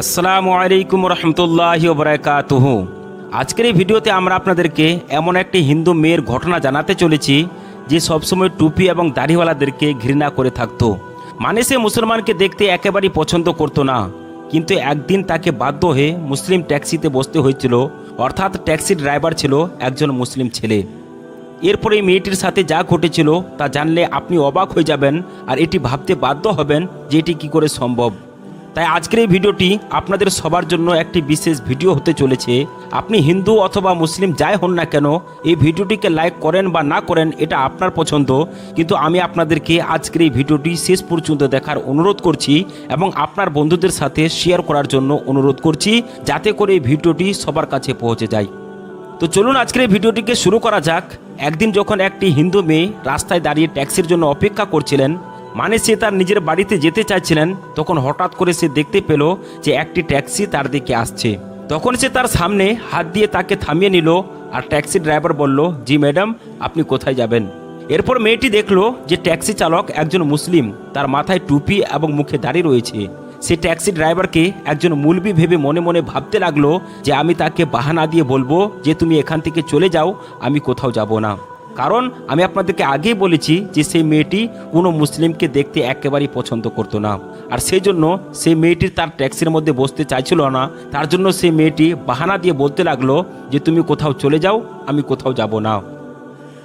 আসসালামু আলাইকুম রহমতুল্লাহি বরাকাতুহ আজকের এই ভিডিওতে আমরা আপনাদেরকে এমন একটি হিন্দু মেয়ের ঘটনা জানাতে চলেছি, যে সবসময় টুপি এবং দাড়িওয়ালাদেরকে ঘৃণা করে থাকতো। মানে সে মুসলমানকে দেখতে একেবারেই পছন্দ করতো না। কিন্তু একদিন তাকে বাধ্য হয়ে মুসলিম ট্যাক্সিতে বসতে হয়েছিল, অর্থাৎ ট্যাক্সি ড্রাইভার ছিল একজন মুসলিম ছেলে। এরপরে মেয়েটির সাথে যা ঘটেছিল তা জানলে আপনি অবাক হয়ে যাবেন, আর এটি ভাবতে বাধ্য হবেন যে এটি কী করে সম্ভব। তাই আজকের এই ভিডিওটি আপনাদের সবার জন্য একটি বিশেষ ভিডিও হতে চলেছে। আপনি হিন্দু অথবা মুসলিম যাই হন না কেন, এই ভিডিওটিকে লাইক করেন বা না করেন, এটা আপনার পছন্দ। কিন্তু আমি আপনাদেরকে আজকের এই ভিডিওটি শেষ পর্যন্ত দেখার অনুরোধ করছি এবং আপনার বন্ধুদের সাথে শেয়ার করার জন্য অনুরোধ করছি, যাতে করে এই ভিডিওটি সবার কাছে পৌঁছে যায়। তো চলুন আজকের এই ভিডিওটিকে শুরু করা যাক। একদিন যখন একটি হিন্দু মেয়ে রাস্তায় দাঁড়িয়ে ট্যাক্সির জন্য অপেক্ষা করছিলেন মানে সে তার নিজের বাড়িতে যেতে চাইছিলেন, তখন হঠাৎ করে সে দেখতে পেল যে একটি ট্যাক্সি তার দিকে আসছে। তখন সে তার সামনে হাত দিয়ে তাকে থামিয়ে নিল আর ট্যাক্সি ড্রাইভার বলল, জি ম্যাডাম, আপনি কোথায় যাবেন? এরপর মেয়েটি দেখল যে ট্যাক্সি চালক একজন মুসলিম, তার মাথায় টুপি এবং মুখে দাঁড়িয়ে রয়েছে। সে ট্যাক্সি ড্রাইভারকে একজন মুলবি ভেবে মনে মনে ভাবতে লাগল যে আমি তাকে বাহানা দিয়ে বলব যে, তুমি এখান থেকে চলে যাও, আমি কোথাও যাব না। কারণ আমি আপনাদেরকে আগেই বলেছি যে সেই মেয়েটি কোনো মুসলিমকে দেখতে একেবারেই পছন্দ করতো না। আর সেই জন্য সেই মেয়েটির তার ট্যাক্সির মধ্যে বসতে চাইছিল না। তার জন্য সেই মেয়েটি বাহানা দিয়ে বলতে লাগল যে, তুমি কোথাও চলে যাও, আমি কোথাও যাব না।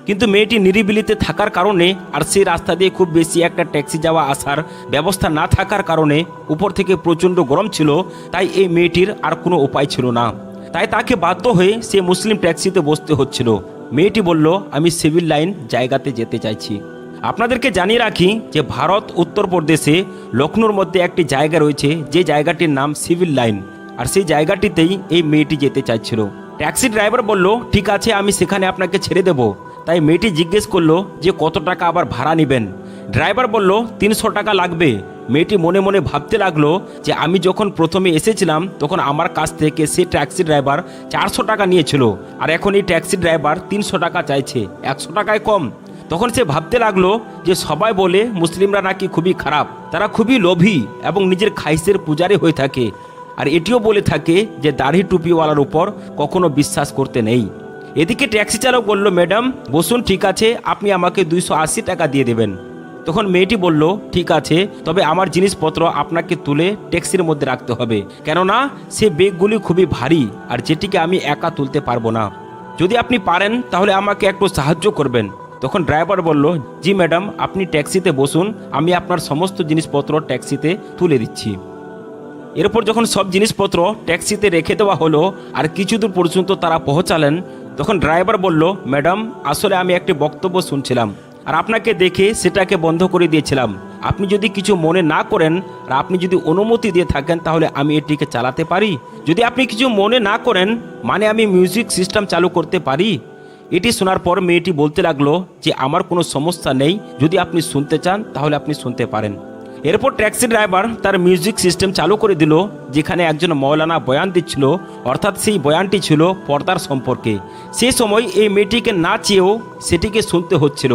কিন্তু মেয়েটি নিরিবিলিতে থাকার কারণে আর সেই রাস্তা দিয়ে খুব বেশি একটা ট্যাক্সি যাওয়া আসার ব্যবস্থা না থাকার কারণে উপর থেকে প্রচণ্ড গরম ছিল, তাই এই মেয়েটির আর কোনো উপায় ছিল না। তাই তাকে বাধ্য হয়ে সে মুসলিম ট্যাক্সিতে বসতে হচ্ছিল। মেয়েটি বলল, আমি সিভিল লাইন জায়গাতে যেতে চাইছি। আপনাদেরকে জানিয়ে রাখি যে ভারত উত্তরপ্রদেশে লখনৌর মধ্যে একটি জায়গা রয়েছে, যে জায়গাটির নাম সিভিল লাইন। আর সেই জায়গাটিতেই এই মেয়েটি যেতে চাইছিল। ট্যাক্সি ড্রাইভার বলল, ঠিক আছে, আমি সেখানে আপনাকে ছেড়ে দেব। তাই মেয়েটি জিজ্ঞেস করল যে, কত টাকা আবার ভাড়া নেবেন? ড্রাইভার বলল, তিনশো টাকা লাগবে। মেয়েটি মনে মনে ভাবতে লাগল যে আমি যখন প্রথমে এসেছিলাম, তখন আমার কাছ থেকে সে ট্যাক্সি ড্রাইভার চারশো টাকা নিয়েছিল। আর এখন এই ট্যাক্সি ড্রাইভার তিনশো টাকা চাইছে, একশো টাকায় কম। তখন সে ভাবতে লাগল যে সবাই বলে মুসলিমরা নাকি খুবই খারাপ। তারা খুবই লোভী এবং নিজের খাইসের পূজারি হয়ে থাকে। আর এটিও বলে থাকে যে দাড়ি টুপিওয়ালার উপর কখনো বিশ্বাস করতে নেই। এদিকে ট্যাক্সি চালক বলল, ম্যাডাম, বসুন, ঠিক আছে। আপনি আমাকে দুইশো আশি টাকা দিয়ে দেবেন। তখন মেয়েটি বলল, ঠিক আছে, তবে আমার জিনিসপত্র আপনাকে তুলে ট্যাক্সির মধ্যে রাখতে হবে। কেননা, সে বেগগুলি খুবই ভারী আর যেটিকে আমি একা তুলতে পারব না। যদি আপনি পারেন, তাহলে আমাকে একটু সাহায্য করবেন। তখন ড্রাইভার বলল, জি ম্যাডাম, আপনি ট্যাক্সিতে বসুন, আমি আপনার সমস্ত জিনিসপত্র ট্যাক্সিতে তুলে দিচ্ছি। এরপর যখন সব জিনিসপত্র ট্যাক্সিতে রেখে দেওয়া হলো আর কিছু দূর পর্যন্ত তারা পৌঁছালেন, তখন ড্রাইভার বলল, ম্যাডাম, আসলে আমি একটি বক্তব্য শুনছিলাম। আর আপনাকে দেখে সেটাকে বন্ধ করে দিয়েছিলাম। আপনি যদি কিছু মনে না করেন আর আপনি যদি অনুমতি দিয়ে থাকেন, তাহলে আমি এটিকে চালাতে পারি। যদি আপনি কিছু মনে না করেন মানে আমি মিউজিক সিস্টেম চালু করতে পারি। এটি শোনার পর মেয়েটি বলতে লাগল যে, আমার কোনো সমস্যা নেই। যদি আপনি শুনতে চান, তাহলে আপনি শুনতে পারেন। এরপর ট্যাক্সি ড্রাইভার তার মিউজিক সিস্টেম চালু করে দিল, যেখানে একজন মৌলানা বয়ান দিচ্ছিল, অর্থাৎ সেই বয়ানটি ছিল পর্দার সম্পর্কে। সেই সময় এই মেয়েটিকে না চেয়েও সেটিকে শুনতে হচ্ছিল।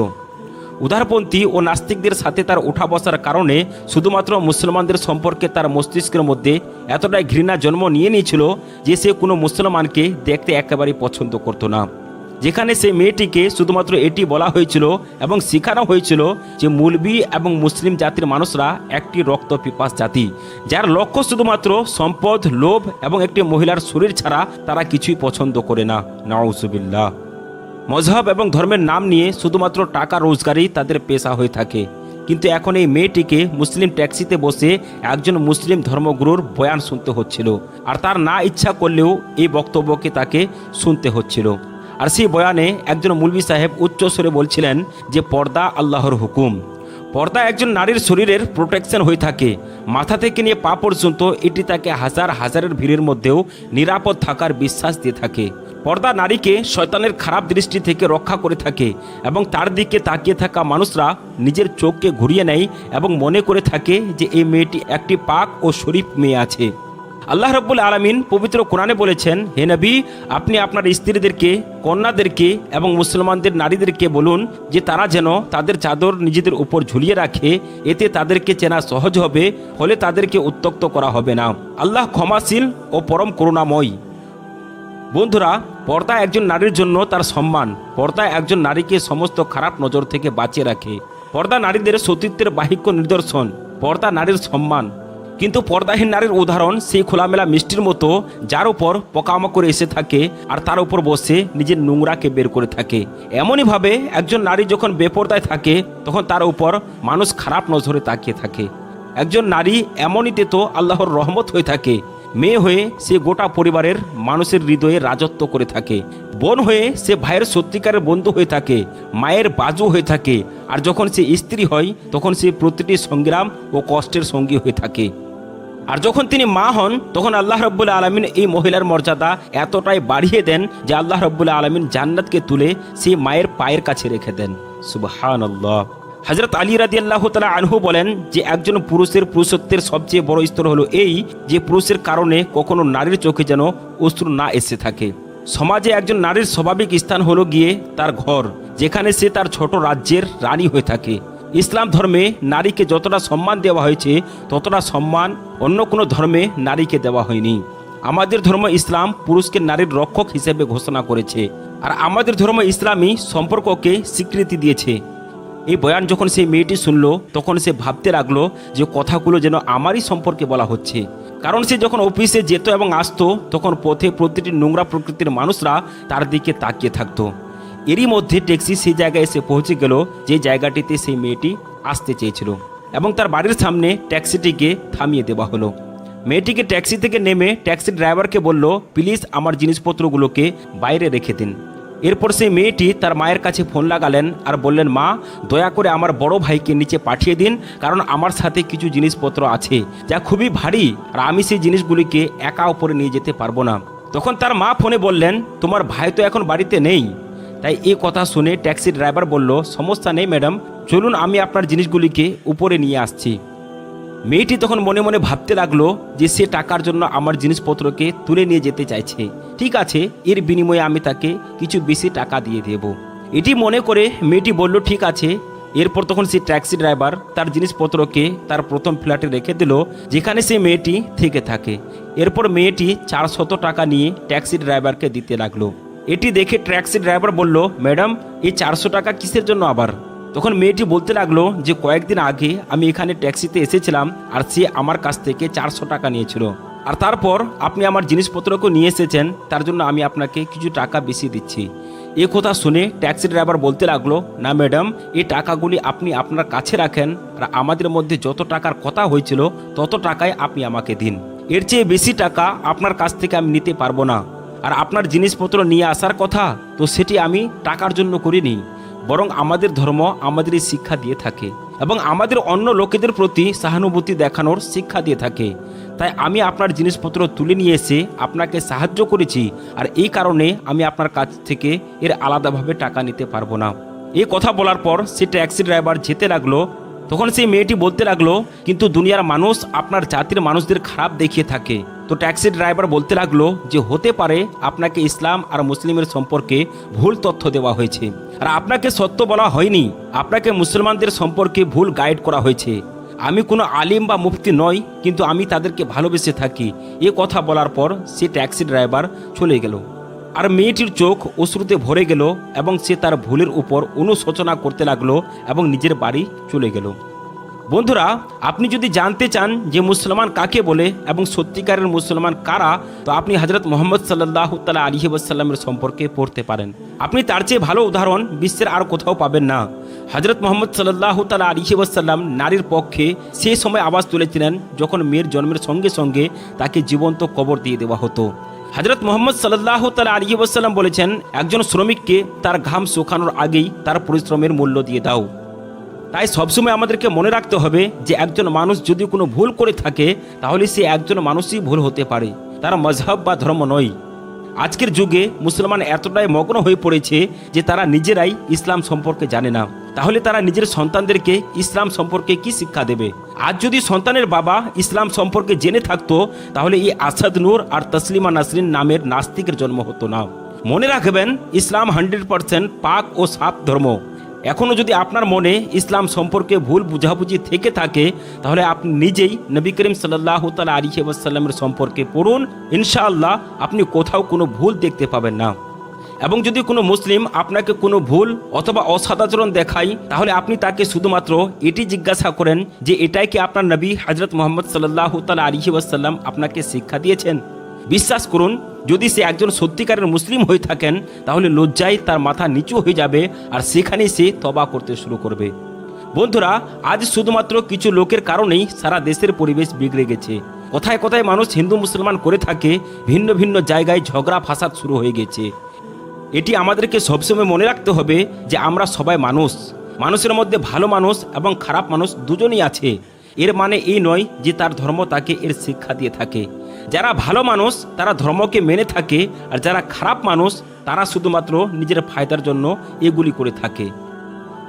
উদারপন্থী ও নাস্তিকদের সাথে তার উঠা বসার কারণে শুধুমাত্র মুসলমানদের সম্পর্কে তার মস্তিষ্কের মধ্যে এতটাই ঘৃণা জন্ম নিয়ে নিয়েছিল যে সে কোনো মুসলমানকে দেখতে একেবারেই পছন্দ করতো না। যেখানে সেই মেয়েটিকে শুধুমাত্র এটি বলা হয়েছিল এবং শেখানো হয়েছিল যে মুলবি এবং মুসলিম জাতির মানুষরা একটি রক্ত পিপাস জাতি, যার লক্ষ্য শুধুমাত্র সম্পদ, লোভ এবং একটি মহিলার শরীর ছাড়া তারা কিছুই পছন্দ করে না। নাউসুবিল্লাহ মজহব এবং ধর্মের নাম নিয়ে শুধুমাত্র টাকা রোজগারই তাদের পেশা হয়ে থাকে। কিন্তু এখন এই মেয়েটিকে মুসলিম ট্যাক্সিতে বসে একজন মুসলিম ধর্মগুরুর বয়ান শুনতে হচ্ছিল। আর তার না ইচ্ছা করলেও এই বক্তব্যকে তাকে শুনতে হচ্ছিল। আর সেই বয়ানে একজন মুলবি সাহেব উচ্চস্বরে বলছিলেন যে, পর্দা আল্লাহর হুকুম। পর্দা একজন নারীর শরীরের প্রোটেকশন হয়ে থাকে। মাথা থেকে নিয়ে পা পর্যন্ত এটি তাকে হাজার হাজারের ভিড়ের মধ্যেও নিরাপদ থাকার বিশ্বাস দিয়ে থাকে। পর্দা নারীকে শয়তানের খারাপ দৃষ্টি থেকে রক্ষা করে থাকে এবং তার দিকে তাকিয়ে থাকা মানুষরা নিজের চোখকে ঘুরিয়ে নেয় এবং মনে করে থাকে যে এই মেয়েটি একটি পাক ও শরীফ মেয়ে আছে। আল্লাহ রব্বুল আলমিন পবিত্র কোরআনে বলেছেন, হে নবী, আপনি আপনার স্ত্রীদেরকে, কন্যাদেরকে এবং মুসলমানদের নারীদেরকে বলুন যে তারা যেন তাদের চাদর নিজেদের উপর ঝুলিয়ে রাখে, এতে তাদেরকে চেনা সহজ হবে, ফলে তাদেরকে উত্তক্ত করা হবে না। আল্লাহ ক্ষমাশীল ও পরম করুণাময়। বন্ধুরা পর্দা একজন নারীর জন্য তার সম্মান। পর্দা একজন নারীকে সমস্ত খারাপ নজর থেকে বাঁচিয়ে রাখে। পর্দা নারীদের সতীত্বের বাহিক্য নিদর্শন। পর্দা নারীর সম্মান। কিন্তু পর্দাহীন নারীর উদাহরণ সেই খোলামেলা মিষ্টির মতো, যার উপর পোকামাকড় এসে থাকে আর তার উপর বসে নিজের নোংরাকে বের করে থাকে। এমনইভাবে একজন নারী যখন বেপর্দায় থাকে, তখন তার উপর মানুষ খারাপ নজরে তাকিয়ে থাকে। একজন নারী এমনই তো আল্লাহর রহমত হয়ে থাকে মেয়ে হয়ে সে গোটা পরিবারের মানুষের হৃদয়ে রাজত্ব করে থাকে। বোন হয়ে সে ভাইয়ের সত্যিকারের বন্ধু হয়ে থাকে, মায়ের বাজু হয়ে থাকে আর যখন সে স্ত্রী হয়, তখন সে প্রতিটি সংগ্রাম ও কষ্টের সঙ্গী হয়ে থাকে। আর যখন তিনি মা হন, তখন আল্লাহ রব্বুল্লা আলমিন এই মহিলার মর্যাদা এতটাই বাড়িয়ে দেন যে আল্লাহ রব্বুল্লা আলমিন জান্নাতকে তুলে সেই মায়ের পায়ের কাছে রেখে দেন। আল্লাহ হজরত আলী রাদি আল্লাহ তালা আনহু বলেন যে একজন পুরুষের পুরুষত্বের সবচেয়ে বড় স্তর হলো এই যে পুরুষের কারণে কখনো নারীর চোখে যেন অশ্রু না এসে থাকে। সমাজে একজন নারীর স্বাভাবিক স্থান হলো গিয়ে তার ঘর, যেখানে সে তার ছোট রাজ্যের রানী হয়ে থাকে। ইসলাম ধর্মে নারীকে যতটা সম্মান দেওয়া হয়েছে, ততটা সম্মান অন্য কোনো ধর্মে নারীকে দেওয়া হয়নি। আমাদের ধর্ম ইসলাম পুরুষকে নারীর রক্ষক হিসেবে ঘোষণা করেছে। আর আমাদের ধর্ম ইসলামী সম্পর্ককে স্বীকৃতি দিয়েছে। এই বয়ান যখন সেই মেয়েটি শুনলো, তখন সে ভাবতে লাগল যে কথাগুলো যেন আমারই সম্পর্কে বলা হচ্ছে। কারণ সে যখন অফিসে যেত এবং আসতো, তখন পথে প্রতিটি নোংরা প্রকৃতির মানুষরা তার দিকে তাকিয়ে থাকতো। এরই মধ্যে ট্যাক্সি সেই জায়গায় এসে পৌঁছে গেল, যে জায়গাটিতে সেই মেয়েটি আসতে চেয়েছিল এবং তার বাড়ির সামনে ট্যাক্সিটিকে থামিয়ে দেওয়া হলো। মেয়েটিকে ট্যাক্সি থেকে নেমে ট্যাক্সি ড্রাইভারকে বলল, প্লিজ আমার জিনিসপত্রগুলোকে বাইরে রেখে দিন। এরপর সেই মেয়েটি তার মায়ের কাছে ফোন লাগালেন আর বললেন, মা, দয়া করে আমার বড় ভাইকে নিচে পাঠিয়ে দিন, কারণ আমার সাথে কিছু জিনিসপত্র আছে যা খুবই ভারী আর আমি সেই জিনিসগুলিকে একা উপরে নিয়ে যেতে পারব না। তখন তার মা ফোনে বললেন, তোমার ভাই তো এখন বাড়িতে নেই। তাই এই কথা শুনে ট্যাক্সি ড্রাইভার বলল, সমস্যা নেই, ম্যাডাম। চলুন, আমি আপনার জিনিসগুলিকে উপরে নিয়ে আসছি। মেয়েটি তখন মনে মনে ভাবতে লাগল যে সে টাকার জন্য আমার জিনিসপত্রকে তুলে নিয়ে যেতে চাইছে। ঠিক আছে, এর বিনিময়ে আমি তাকে কিছু বেশি টাকা দিয়ে দেব। এটি মনে করে মেয়েটি বলল, ঠিক আছে। এরপর তখন সে ট্যাক্সি ড্রাইভার তার জিনিসপত্রকে তার প্রথম ফ্ল্যাটে রেখে দিল, যেখানে সে মেয়েটি থেকে থাকে। এরপর মেয়েটি চারশত টাকা নিয়ে ট্যাক্সি ড্রাইভারকে দিতে লাগল। এটি দেখে ট্যাক্সি ড্রাইভার বলল, ম্যাডাম, এই চারশো টাকা কিসের জন্য আবার? তখন মেয়েটি বলতে লাগল যে কয়েকদিন আগে আমি এখানে ট্যাক্সিতে এসেছিলাম আর সে আমার কাছ থেকে চারশো টাকা নিয়েছিল। আর তারপর আপনি আমার জিনিসপত্রকে নিয়ে এসেছেন, তার জন্য আমি আপনাকে কিছু টাকা বেশি দিচ্ছি। এ কথা শুনে ট্যাক্সি ড্রাইভার বলতে লাগল, না ম্যাডাম, এই টাকাগুলি আপনি আপনার কাছে রাখেন আর আমাদের মধ্যে যত টাকার কথা হয়েছিল, তত টাকায় আপনি আমাকে দিন। এর চেয়ে বেশি টাকা আপনার কাছ থেকে আমি নিতে পারব না। আর আপনার জিনিসপত্র নিয়ে আসার কথা, তো সেটি আমি টাকার জন্য করিনি। বরং আমাদের ধর্ম আমাদের এই শিক্ষা দিয়ে থাকে এবং আমাদের অন্য লোকেদের প্রতি সহানুভূতি দেখানোর শিক্ষা দিয়ে থাকে। তাই আমি আপনার জিনিসপত্র তুলে নিয়ে এসে আপনাকে সাহায্য করেছি আর এই কারণে আমি আপনার কাছ থেকে এর আলাদাভাবে টাকা নিতে পারব না। এই কথা বলার পর সে ট্যাক্সি ড্রাইভার যেতে লাগল তখন সেই মেয়েটি বলতে লাগল, কিন্তু দুনিয়ার মানুষ আপনার জাতির মানুষদের খারাপ দেখিয়ে থাকে। তো ট্যাক্সি ড্রাইভার বলতে লাগল যে, হতে পারে আপনাকে ইসলাম আর মুসলিমের সম্পর্কে ভুল তথ্য দেওয়া হয়েছে। আর আপনাকে সত্য বলা হয়নি, আপনাকে মুসলমানদের সম্পর্কে ভুল গাইড করা হয়েছে। আমি কোনো আলিম বা মুফতি নই, কিন্তু আমি তাদেরকে ভালোবেসে থাকি। এ কথা বলার পর সে ট্যাক্সি ড্রাইভার চলে গেল। আর মেয়েটির চোখ অশ্রুতে ভরে গেল এবং সে তার ভুলের উপর অনুশোচনা করতে লাগল এবং নিজের বাড়ি চলে গেল। বন্ধুরা, আপনি যদি জানতে চান যে মুসলমান কাকে বলে এবং সত্যিকারের মুসলমান কারা, তো আপনি হজরত মোহাম্মদ সাল্লাহ তালা আলী ওয়াসাল্লামের সম্পর্কে পড়তে পারেন। আপনি তার চেয়ে ভালো উদাহরণ বিশ্বের আর কোথাও পাবেন না। হজরত মোহাম্মদ সাল্লাহ তালা আলী ওয়াসাল্লাম নারীর পক্ষে সেই সময় আওয়াজ তুলেছিলেন যখন মেয়ের জন্মের সঙ্গে সঙ্গে তাকে জীবন্ত কবর দিয়ে দেওয়া হতো। হজরত মোহাম্মদ সাল্লাহ তালা আলী ওসাল্লাম বলেছেন, একজন শ্রমিককে তার ঘাম শুকানোর আগেই তার পরিশ্রমের মূল্য দিয়ে দাও। তাই সবসময় আমাদেরকে মনে রাখতে হবে যে একজন মানুষ যদি কোনো ভুল করে থাকে, তাহলে সে একজন মানুষই ভুল হতে পারে। তার মজহব বা ধর্ম নয়। আজকের যুগে মুসলমান এতটাই মগ্ন হয়ে পড়েছে যে তারা নিজেরাই ইসলাম সম্পর্কে জানে না। তাহলে তারা নিজের সন্তানদেরকে ইসলাম সম্পর্কে কি শিক্ষা দেবে? আজ যদি সন্তানের বাবা ইসলাম সম্পর্কে জেনে থাকতো, তাহলে এই আসাদ নূর আর তসলিমা নাসরিন নামের নাস্তিকের জন্ম হতো না। মনে রাখবেন, ইসলাম হান্ড্রেড পার্সেন্ট পাক ও সাপ ধর্ম। এখনও যদি আপনার মনে ইসলাম সম্পর্কে ভুল বুঝাবুঝি থেকে থাকে, তাহলে আপনি নিজেই নবী করিম সাল্লাহ তালা আলী ওয়াসাল্লামের সম্পর্কে পড়ুন। ইনশাআল্লাহ আপনি কোথাও কোনো ভুল দেখতে পাবেন না। এবং যদি কোনো মুসলিম আপনাকে কোনো ভুল অথবা অসদাচরণ দেখায়, তাহলে আপনি তাকে শুধুমাত্র এটি জিজ্ঞাসা করেন যে, এটাই কি আপনার নবী হজরত মোহাম্মদ সাল্লাহ তালা আলী ওয়াসাল্লাম আপনাকে শিক্ষা দিয়েছেন? বিশ্বাস করুন, যদি সে একজন সত্যিকারের মুসলিম হয়ে থাকেন, তাহলে লজ্জায় তার মাথা নিচু হয়ে যাবে আর সেখানেই সে তবা করতে শুরু করবে। বন্ধুরা, আজ শুধুমাত্র কিছু লোকের কারণেই সারা দেশের পরিবেশ বিগড়ে গেছে। কোথায় কোথায় মানুষ হিন্দু মুসলমান করে থাকে, ভিন্ন ভিন্ন জায়গায় ঝগড়া ফাসাদ শুরু হয়ে গেছে। এটি আমাদেরকে সবসময় মনে রাখতে হবে যে আমরা সবাই মানুষ। মানুষের মধ্যে ভালো মানুষ এবং খারাপ মানুষ দুজনই আছে। এর মানে এই নয় যে তার ধর্ম তাকে এর শিক্ষা দিয়ে থাকে। যারা ভালো মানুষ, তারা ধর্মকে মেনে থাকে, আর যারা খারাপ মানুষ, তারা শুধুমাত্র নিজের ফায়দার জন্য এগুলি করে থাকে।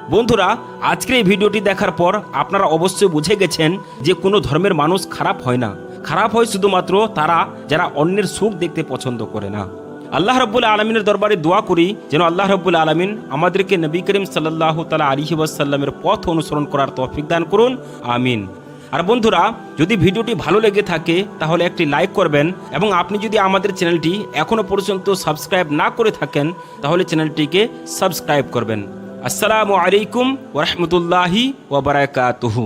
বন্ধুরা, আজকের এই ভিডিওটি দেখার পর আপনারা অবশ্যই বুঝে গেছেন যে কোনো ধর্মের মানুষ খারাপ হয় না। খারাপ হয় শুধুমাত্র তারা, যারা অন্যের সুখ দেখতে পছন্দ করে না। আল্লাহ রব্বুল আলমিনের দরবারে দোয়া করি যেন আল্লাহ রব্বুল আলমিন আমাদেরকে নবী করিম সাল্লাহ তালা আলিহি ওয়াসাল্লামের পথ অনুসরণ করার তৌফিক দান করুন, আমিন। আর বন্ধুরা, যদি ভিডিওটি ভালো লেগে থাকে, তাহলে একটি লাইক করবেন এবং আপনি যদি আমাদের চ্যানেলটি এখনও পর্যন্ত সাবস্ক্রাইব না করে থাকেন, তাহলে চ্যানেলটিকে সাবস্ক্রাইব করবেন। আসসালামু আলাইকুম ওরহমতুল্লাহি ওবরাকাতুহু